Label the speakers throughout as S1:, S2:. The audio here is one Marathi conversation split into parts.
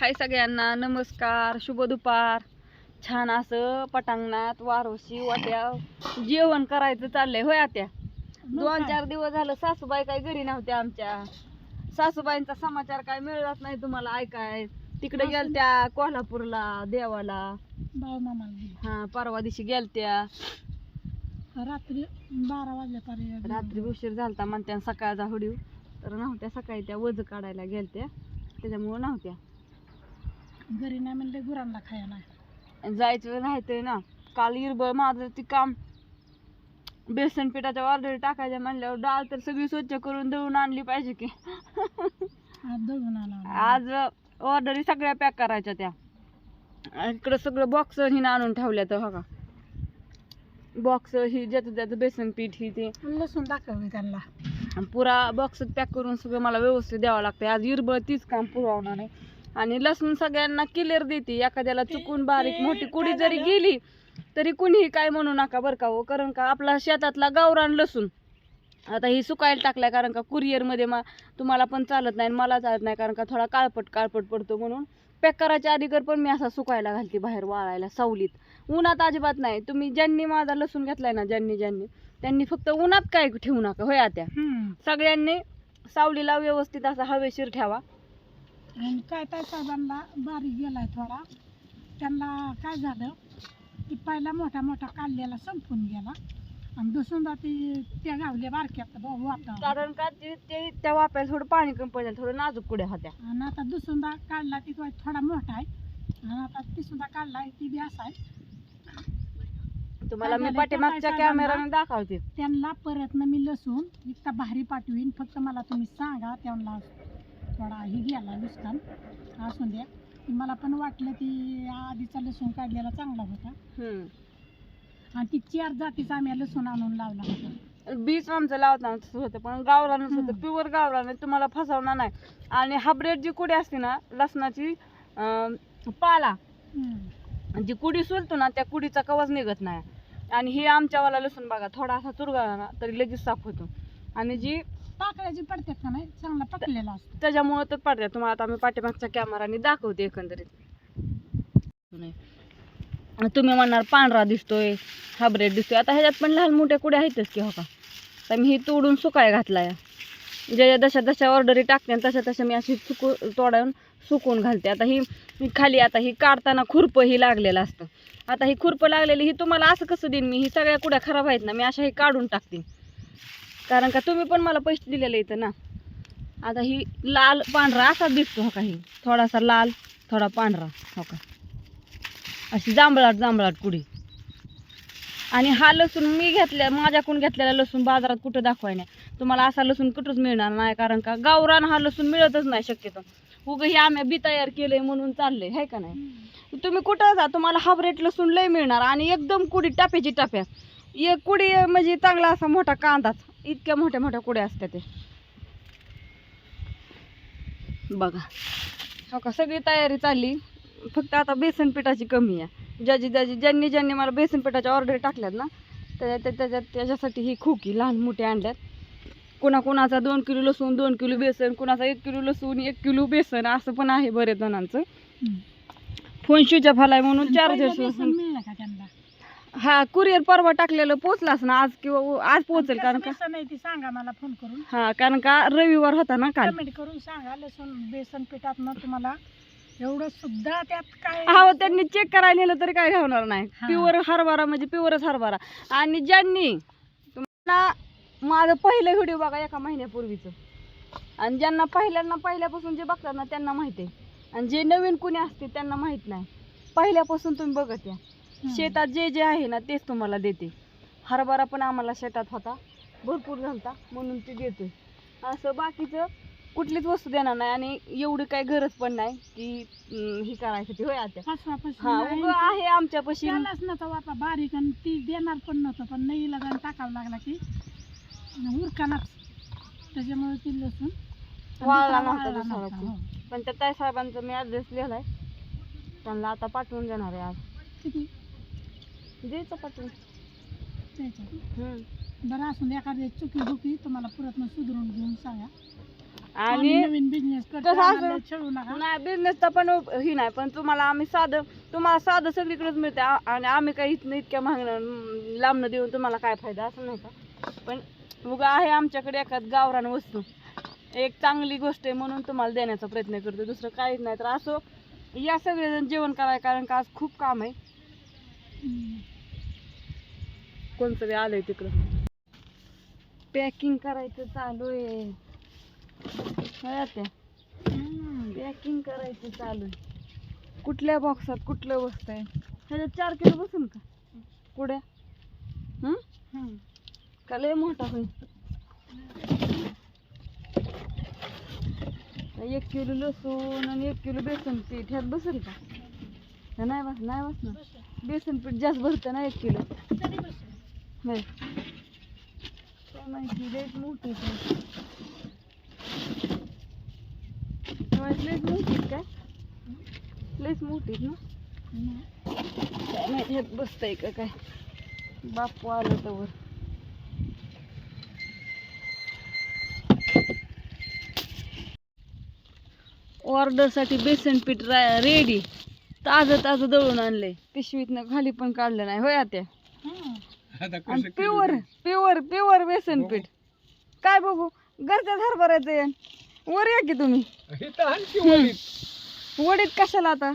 S1: हाय सगळ्यांना नमस्कार शुभ दुपार. छान असं पटांगणात वारोशी वाट्या जेवण करायचं चाललंय होय आत्या. दोन चार दिवस झालं सासूबाई काही घरी नव्हत्या आमच्या. सासूबाईंचा समाचार काय मिळत नाही तुम्हाला ऐकाय. तिकडे गेलत्या कोल्हापूरला देवाला. हा परवा दिवशी गेलत्या.
S2: रात्री बारा वाजल्यापर्यंत
S1: रात्री उशीर झालता म्हणत्या सकाळचा हुडीव तर नव्हत्या सकाळी त्या वज काढायला गेलत्या. त्याच्यामुळं नव्हत्या.
S2: घरी नाही म्हणले गुरांना खाया नाही.
S1: जायचं राहायचंय ना. काल इरबळ माझं ती काम. बेसन पिठाच्या ऑर्डर टाकायच्या म्हणल्यावर डाळ तर सगळी स्वच्छ करून दळून आणली पाहिजे की.
S2: आज दळून आणा
S1: आज ऑर्डरी सगळ्या पॅक करायच्या त्या. इकडं सगळं बॉक्स हिनं आणून ठेवल्या तर हो का. बॉक्स ही ज्याचं ज्याचं बेसन पीठ ही ते.
S2: लसूण दाखवले त्यांना.
S1: पुरा बॉक्स पॅक करून सगळं मला व्यवस्थित द्यावं लागतं आज इरबळ तीच काम पुरवणार आहे. आणि लसूण सगळ्यांना क्लिअर देते. एखाद्याला चुकून बारीक मोठी कुडी जरी गेली तरी कुणीही काय म्हणू नका बरं का हो. कारण का आपला शेतातला गावरान लसूण आता ही सुकायला टाकलाय कारण का कुरिअरमध्ये मा तुम्हाला पण चालत नाही मला चालत नाही कारण का थोडा काळपट काळपट पडतो म्हणून. पॅक करायच्या अगोदर पण मी असा सुकायला घालते बाहेर वाळायला सावलीत. उन्हात अजिबात नाही. तुम्ही ज्यांनी माझा लसूण घेतलाय ना ज्यांनी ज्यांनी त्यांनी फक्त उन्हात काय ठेवू नका होय आत्या. सगळ्यांनी सावलीला व्यवस्थित असा हवेशीर ठेवा.
S2: आणि काय काय साहेबांना बारीक गेलाय थोडा. त्यांना काय झालं की पहिला मोठा मोठा काढलेला संपून गेला. आणि दुसऱ्यांदा ती त्या गावल्या बारक्यात वाटा
S1: कारण का ते ते त्या वाप्याला थोडं पाणी कमी पडेल थोडं नाजूक कुड्या होत्या.
S2: आणि आता दुसऱ्यांदा काढला ती तो थोडा मोठा आहे. आणि आता तिसऱ्यांदा काढलाय ती बी असा आहे.
S1: तुम्हाला मी पाठीमागच्या कॅमेराने दाखवते.
S2: त्यांना परत मी लसूण इतका भारी पाठवीन. फक्त मला तुम्ही सांगा त्यांना थोडा ही गेला नुकसान असून द्या. मला पण वाटलं की आधीचा लसूण काढलेला चांगला होता.
S1: हम्म.
S2: आणि ती चार जातीचा आम्ही लसूण आणून लावला होता.
S1: बीच आमचं लावताना तसं होतं पण गावरानच होतं.
S2: हम्म.
S1: प्युअर गावरान आहे, तुम्हाला फसवणार नाही. आणि हाब्रेड जी कुडी असते ना लसणाची अं, पाला
S2: हम्म.
S1: जी कुडी सोलतो ना त्या कुडीचा कवच निघत नाही. आणि ही आमच्यावाला लसूण बघा थोडा असा चुरगाळला ना तरी लगेच साफ होतो. आणि जी
S2: पाकळ्याची पडतात का नाही? चांगला पकडलेला असतो.
S1: त्याच्यामुळं तर पडते तुम्हाला आता मी पाठीमागच्या कॅमेराने दाखवते एकंदरीत. नाही. आणि तुम्ही म्हणणार पांढरा दिसतोय हाब्रेड दिसतोय. आता ह्याच्यात पण लहान मोठ्या कुड्या आहेतच की हो का? तर मी ही तोडून सुकाय घातला या ज्या जशा जशा ऑर्डरी टाकते आणि तशा तशा मी अशी सुकू तोडून सुकून घालते. आता ही ही खाली आता ही काढताना खुरपं ही लागलेलं असतं. आता ही खुरपं लागलेली ही तुम्हाला असं कसं देईन मी? ही सगळ्या कुड्या खराब आहेत ना मी अशा ही काढून टाकते. कारण का तुम्ही पण मला पैसे दिलेले इथं ना. आता ही लाल पांढरा असा दिसतो हो का ही? थोडासा लाल थोडा पांढरा हो का? अशी जांभळाट जांभळाट कुडी. आणि हा लसूण मी घेतल्या माझ्याकडून घेतलेला लसूण बाजारात कुठं दाखवाय नाही. तुम्हाला असा लसूण कुठंच मिळणार नाही कारण का गावरान हा लसूण मिळतच नाही शक्यतो. उगं हे आम्ही बी तयार केले म्हणून चालले आहे का नाही? तुम्ही कुठं जा तुम्हाला हाबरेट लसूण लय मिळणार आणि एकदम कुडी टाप्याची टाप्या. एक कुडी म्हणजे चांगला असा मोठा कांदाच. इतक्या मोठ्या मोठ्या कुड्या असतात ते बघा. हो का सगळी तयारी चालली. फक्त आता बेसन पिठाची कमी आहे. ज्याची ज्याची ज्यांनी ज्यांनी मला बेसन पिठाच्या ऑर्डर टाकल्यात ना त्याच्या त्या- त्याच्यात त्याच्यासाठी ही खोकी लहान मोठी आणल्यात. कोणाकोणाचा दोन किलो लसूण दोन किलो बेसन कोणाचा एक किलो लसूण एक किलो बेसन असं पण आहे बरेच जणांचं. फोन स्विच ऑफ आलाय म्हणून चार्जर
S2: पहिलं बेसन मिळलं का त्यांना
S1: हा कुरिअर परवा टाकलेलं पोचलाच ना आज किंवा आज पोहोचेल कारण का?
S2: बेसन आहे ती सांगा मला फोन करून.
S1: हा कारण का रविवार होता ना काल.
S2: कमेंट करून सांगा लसूण बेसन पिठात तुम्हाला एवढं सुद्धा त्यात काय
S1: हा त्यांनी चेक करायला नेलं तरी काय घालणार नाही.
S2: हा.
S1: प्युअर हरभरा म्हणजे प्युअरच हरभरा. आणि ज्यांनी तुम्हाला माझं पहिलं व्हिडिओ बघा एका महिन्यापूर्वीचं. आणि ज्यांना पहिल्यांदा पहिल्यापासून जे बघतात ना त्यांना माहिती आहे. आणि जे नवीन कुणी असते त्यांना माहीत नाही. पहिल्यापासून तुम्ही बघत या. शेतात जे जे आहे ना तेच तुम्हाला देते. हरभरा पण आम्हाला शेतात होता. भरपूर झालता म्हणून ते देतोय. असं बाकीचं कुठलीच वस्तू देणार नाही आणि एवढी काही गरज पण नाही की अं, हे करायसाठी होय आता हा. उग आहे आमच्यापाशी.
S2: त्यालाच नव्हता वापा बारीक आणि ती देणार पण नव्हतं पण नाही लगान टाकावं लागला की उरकानाच त्याच्यामुळे ती लसूण
S1: वाळला
S2: दुसरा
S1: नव्हता
S2: वाळला
S1: दुसरा
S2: नव्हता,
S1: ती.
S2: हो.
S1: पण त्या ताई साहेबांचा मी ॲड्रेस लिहिलाय. त्यांना आता पाठवून देणार आहे आज.
S2: किती? त्याच्यात. बरं असून एखादी चुकी बुकी तुम्हाला परत सुधरून घेऊन सांगा.
S1: आणि
S2: नवीन बिझनेस
S1: असं?
S2: छळू नका.
S1: नाही बिझनेसचा पण उप- ही नाही पण तुम्हाला आम्ही साधं तुम्हाला साधं सगळीकडेच मिळते. आ- आणि आम्ही काही इथनं इतक्या महागणं लांबणं देऊन तुम्हाला काय फायदा असं नाही का? पण उगा आहे आमच्याकडे एखाद गावरान वस्तू. एक चांगली गोष्ट आहे म्हणून तुम्हाला देण्याचा प्रयत्न करतो दुसरं काहीच नाही. तर असो या सगळेजण जेवण करायला कारण का आज खूप काम आहे. कोणतं बी आलंय तिकडं. पॅकिंग करायचं चालू आहे. त्या. पॅकिंग करायचं चालू आहे. कुठल्या बॉक्सात कुठलं वस्तू आहे? ह्याच्यात चार किलो बसून का? कुड्या हं? का लय मोठा होईल? एक किलो लसूण आणि एक किलो बेसन पीठ ह्यात बसेल का का? नाही बस नाही बसणार? बेसन पीठ जास्त भरतं ना एक किलो. होय. काय माहिती लयच मोठी लयच काय? लयच ना. काय माहिती ह्यात बसतंय का काय? बापू आलं तर वर ऑर्डरसाठी बेसन पीठ रेडी ताजं ताजं दळून आणलंय पिशवीतनं खाली पण काढलं नाही. होय आत्या. आणि प्युअर प्युअर प्युअर बेसन पीठ. काय बघू? घरच्याच हरभऱ्याचं आहे वर या की तुम्ही? वडीत. कशाला आता?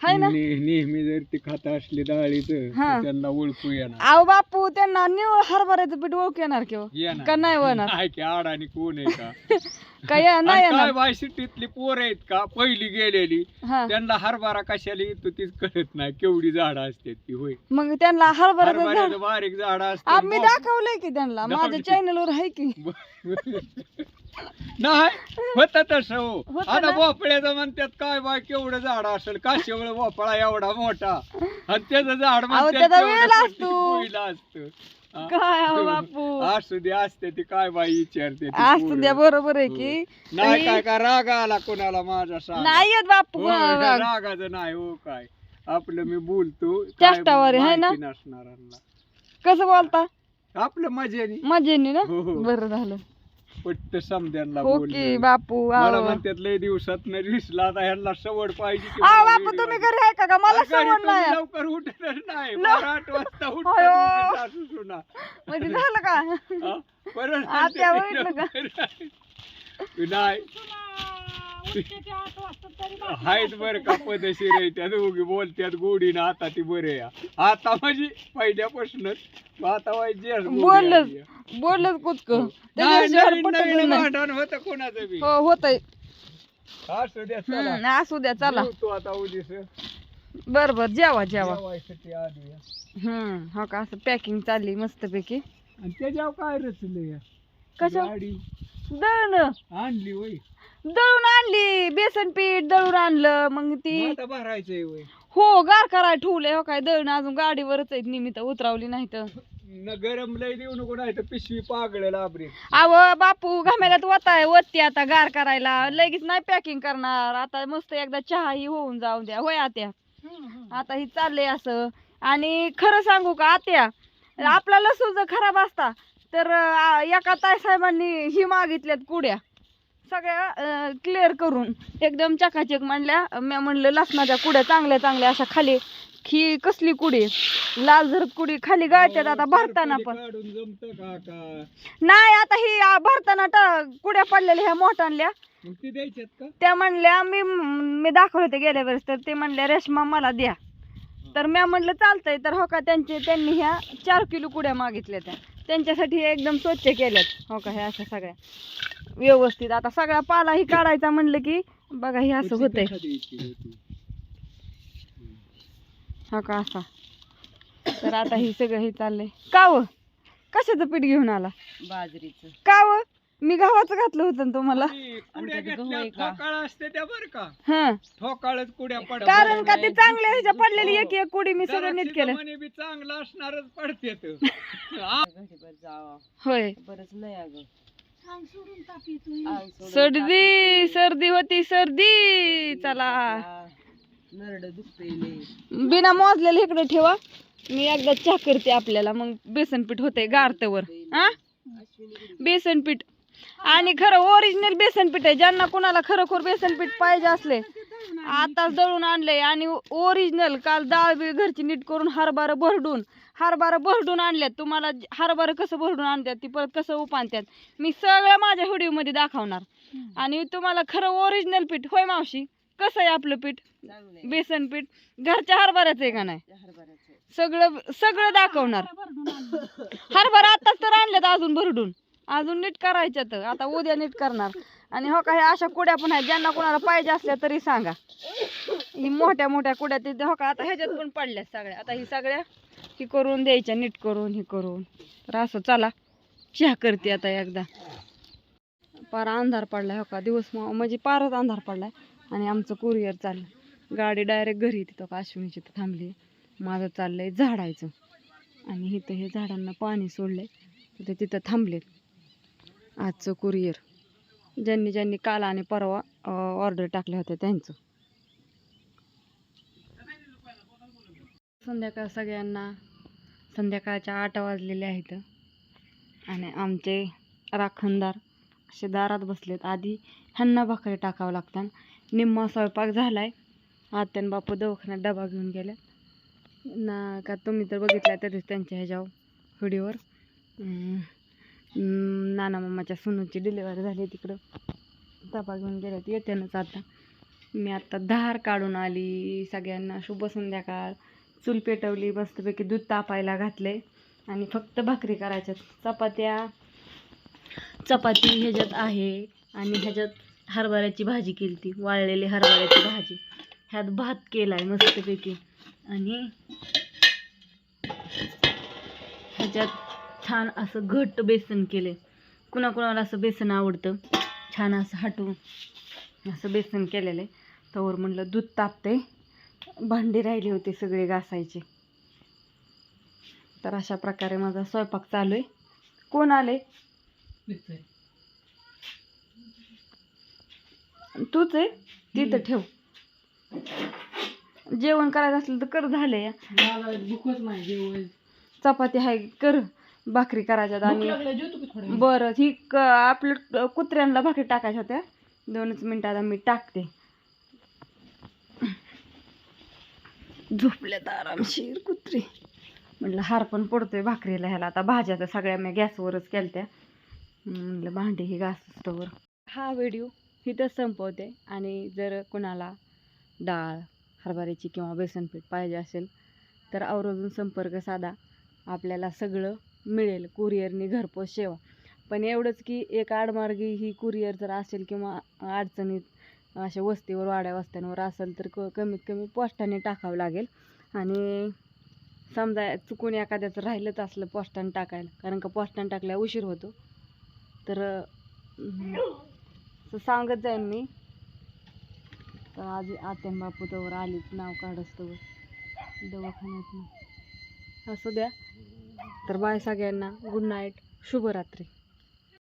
S1: हाय ना?
S3: नेहमी जर ती खाता असली डाळीच
S1: हा.
S3: त्यांना ओळखू येणार.
S1: आव बापू त्यांना निवळ हरभऱ्याचं पीठ ओळख येणार किंवा
S3: येणार.
S1: का नाही होणार?
S3: आहे की आड आणि कोण आहे का?
S1: काय
S3: आणि
S1: येणार.
S3: बाय सिटीतली पोर आहेत का? पहिली गेलेली.
S1: हा.
S3: त्यांना हरभरा कशाला येतो तीच कळत नाही. केवढी झाडं असतात ती होय.
S1: मग त्यांना हरभऱ्याचं झाड
S3: हरभऱ्याचं बारीक झाड
S1: आम्ही
S3: असतात
S1: दाखवलंय की त्यांना. माझ्या. चॅनल वर आहे की.
S3: नाही होत तसं हो.
S1: होतं
S3: आता
S1: ना?
S3: भोपळ्याचं म्हणतात काय बाय केवढं झाड असेल? काशेवळ भोपळा एवढा मोठा. आणि त्याचं झाड म्हणतात
S1: त्याचा
S3: केवढं
S1: वेल
S3: मोठं
S1: असतो.
S3: असतं.
S1: काय अहो बापू?
S3: असू दे असते ती काय बाई विचारते ती
S1: असू
S3: पोरं.
S1: द्या बरोबर आहे की.
S3: नाही काय काय राग आला कोणाला माझा सांग
S1: नाही येत बापू कोणाला राग.
S3: रागाचं नाही हो काय. आपलं मी बोलतो काय
S1: चेष्टावर आहे, है ना?
S3: माहिती नसणाऱ्यांना.
S1: कसं बोलता?
S3: आपलं मजेने.
S1: मजेने ना?
S3: हो, हो.
S1: बरं झालं.
S3: पट्ट समद्यांना
S1: हो की. बापू
S3: मला
S1: आहो.
S3: म्हणतात लय दिवसात दिसला आता ह्यांना सवड पाहिजे की
S1: आहो
S3: मला
S1: बापू
S3: video
S1: तुम्ही. घरी आहे का मला
S3: अरे घरी
S1: सवड
S3: तुम्ही
S1: नाही
S3: लवकर उठतच नाही आठ वाजता
S1: अयो.
S3: उठतात सासू सुना
S1: म्हणजे झालं का
S3: हा? परत
S1: आत्या
S3: म्हणते
S1: बघितलं का?
S3: लवकर. नाही.
S2: ते
S3: आहेत बरं का पदशीर आहे त्या दोघी बोलत्यात गोडीनं आता ती बरे या. आता म्हणजे पहिल्यापासूनच आता वाईट जे
S1: बोललंच बोललंच कुचक
S3: होतं कोणाचं बी.
S1: हो होतंय.
S3: असू द्या चला.
S1: असू द्या चला.
S3: जेवतो आता उद्याच
S1: बर बर जेवा जेवा. हम्म हो का असं पॅकिंग चालली मस्तपैकी.
S3: आणि त्याच्यावर काय रचलं या
S1: कशा
S3: गाडी.
S1: दळण.
S3: आणली वय
S1: दळून आणली बेसन पीठ दळून आणलं मग ती
S3: आता भरायचंय वय
S1: हो गार करायला ठेवलंय हो काय दळण अजून गाडीवरच आहेत निमित्त उतरावली नाही तर
S3: न गरम लय देऊ नको नाही तर पिशवी पागळ लाबरे.
S1: अव बापू घामेल्यात वताय वत्ती आता गार करायला. लगेच नाही पॅकिंग करणार. आता मस्त एकदा चहा ही होऊन जाऊ द्या. होय आत्या. आता ही चाललंय असं. आणि खरं सांगू का आत्या? आपला लसूण जर खराब असता तर एका ताई साहेबांनी ही मागितल्यात कुड्या सगळ्या क्लिअर करून. एकदम चकाचक म्हणल्या. मी म्हणलं लसणाच्या कुड्या चांगल्या चांगल्या अशा खाली. ही कसली कुडी? लाल झरत कुडी खाली गाळतात आता भरताना पण. नाही आता ही भरताना कुड्या पडलेल्या ह्या मोठ्याल्या त्या म्हणल्या मी मी दाखवले होते गेल्या वेळेस तर ते म्हणल्या रेशमा मला द्या. तर मी म्हणलं चालतंय. तर हो का त्यांचे त्यांनी ह्या चार किलो कुड्या मागितल्या त्या. त्यांच्यासाठी हे एकदम स्वच्छ केल्यात. हो का ह्या अशा सगळ्या. व्यवस्थित. आता सगळा पाला ही काढायचा म्हणलं की बघा हे असं होतंय? हो का असा. तर आता ही सगळं हे चाललंय. का व कशाचं पीठ घेऊन आला?
S4: बाजरीचं.
S1: का व मी गव्हाचं घातलं होतं ना तुम्हाला.
S3: ती कुड्या
S4: आमच्यात गहू
S3: घेतल्या
S4: आहे का?
S3: ठोकाळ असते त्या बरं का?
S1: हा.
S3: ठोकाळच कुड्या पड
S1: कारण का ते चांगल्या ह्याच्या पडलेली एक एक कुडी मी सगळं नीट केलं.
S3: बी चांगलं असणारच पडते
S4: जावा.
S1: होय.
S4: बरंच नाही अगं.
S2: अंग सोडून
S1: सर्दी सर्दी होती सर्दी. चला.
S4: टाकली. नरड दुखतंय लय.
S1: बिना मोजलेलं इकडे ठेवा. मी एकदा चहा करते आपल्याला. मग बेसन पीठ होते गारतवर. हा
S4: अश्विनी कुठे
S1: बेसन पीठ आणि खरं ओरिजिनल बेसन पीठ आहे. ज्यांना कोणाला खरोखर बेसन पीठ पाहिजे असले आताच दळून आणलंय. आणि ओरिजिनल काल डाळ बी घरची नीट करून हरभरा भरडून हरभरा भरडून आणल्यात. तुम्हाला हरभरा कसं भरडून आणतात ती परत कसं उप आणतात मी सगळं माझ्या व्हिडिओमध्ये दाखवणार. आणि तुम्हाला खरं ओरिजिनल पीठ होय मावशी? कसं आहे आपलं पीठ? बेसन पीठ घरच्या हरभऱ्याचं आहे का नाही? सगळं सगळं दाखवणार.
S2: आणलं.
S1: हरभरा आताच तर आणल्यात अजून भरडून. अजून नीट करायच्या तर आता उद्या नीट करणार. आणि हो का ह्या अशा कुड्या पण आहेत ज्यांना कोणाला पाहिजे असल्या तरी सांगा. ही मोठ्या मोठ्या कुड्या तिथे हो का आता ह्याच्यात पण पडल्यात सगळ्या. आता ही सगळ्या ही करून द्यायच्या नीट करून ही करून. तर असं चला चहा करते आता एकदा. पार अंधार पडलाय हो का दिवस म्हणजे पारच अंधार पडलाय. आणि आमचं कुरिअर चाललं गाडी डायरेक्ट घरी तिथं का अश्विनीची तर थांबली माझं चाललंय झाडायचं. आणि इथं हे झाडांना पाणी सोडलंय. तिथे तिथं थांबलेत. आजचं कुरिअर ज्यांनी ज्यांनी काल आणि परवा ऑर्डर टाकल्या होत्या त्यांचं. संध्याकाळ सगळ्यांना संध्याकाळच्या आठ वाजलेले आहेत. आणि आमचे राखणदार असे दारात बसलेत. आधी ह्यांना भाकरी टाकावं लागतात. निम्मा स्वयंपाक झाला आहे आत्यान बापू दवाखान्यात डबा घेऊन गेल्या ना का तुम्ही तर बघितला तरीच त्यांच्या ह्याच्यावर व्हिडिओवर नाना मामाच्या सुनूची डिलिव्हरी झाली तिकडं. तपा घेऊन गेल्यात येत्यानंच आता. मी आता धार काढून आली. सगळ्यांना शुभ संध्याकाळ. चूल पेटवली मस्तपैकी दूध तापायला घातले आणि फक्त भाकरी करायच्यात. चपात्या चपाती ह्याच्यात आहे. आणि ह्याच्यात हरभऱ्याची भाजी केली ती वाळलेली हरभऱ्याची भाजी. ह्यात भात केलाय मस्तपैकी. आणि ह्याच्यात छान असं घट्ट बेसन केले कुणाकुणाला असं बेसन आवडतं छान असं हटून असं बेसन केलेलं आहे. तवर म्हणलं दूध तापते भांडी राहिली होती सगळे घासायचे. तर अशा प्रकारे माझा स्वयंपाक चालू आहे. कोण आले? तूच आहे? तिथं ठेव. जेवण करायचं असलं तर कर झाले या. चपाती आहे कर. भाकरी करायच्यात आणि बरं ही क आपलं कुत्र्यांना भाकरी टाकायच्या होत्या. दोनच मिनिटात मी टाकते. झोपल्यात आरामशीर कुत्री. म्हटलं हार पण पडतोय भाकरीला ह्याला. आता भाज्या तर सगळ्या मी गॅसवरच केलत्या. म्हटलं भांडी ही घासतोवर हा व्हिडिओ इथंच संपवते. आणि जर कोणाला डाळ हरभऱ्याची किंवा बेसन पीठ पाहिजे असेल तर आवर्जून संपर्क साधा. आपल्याला सगळं मिळेल कुरिअरनी घरपोच सेवा. पण एवढंच की एक आडमार्गी ही कुरिअर जर असेल किंवा अडचणीत अशा वस्तीवर वाड्या वस्त्यांवर असेल तर क कमीत कमी पोस्टाने टाकावं लागेल. आणि समजा चुकून एखाद्याचं राहिलंच असलं पोस्टाने टाकायला कारण का पोस्टाने टाकल्यावर उशीर होतो. तर सांगत जाईन मी. तर आज आत्यान बापू तवर आलीच नाव काढस्तवर दवाखान्यात. असू द्या. तर बाय सगळ्यांना. Good night. शुभरात्री.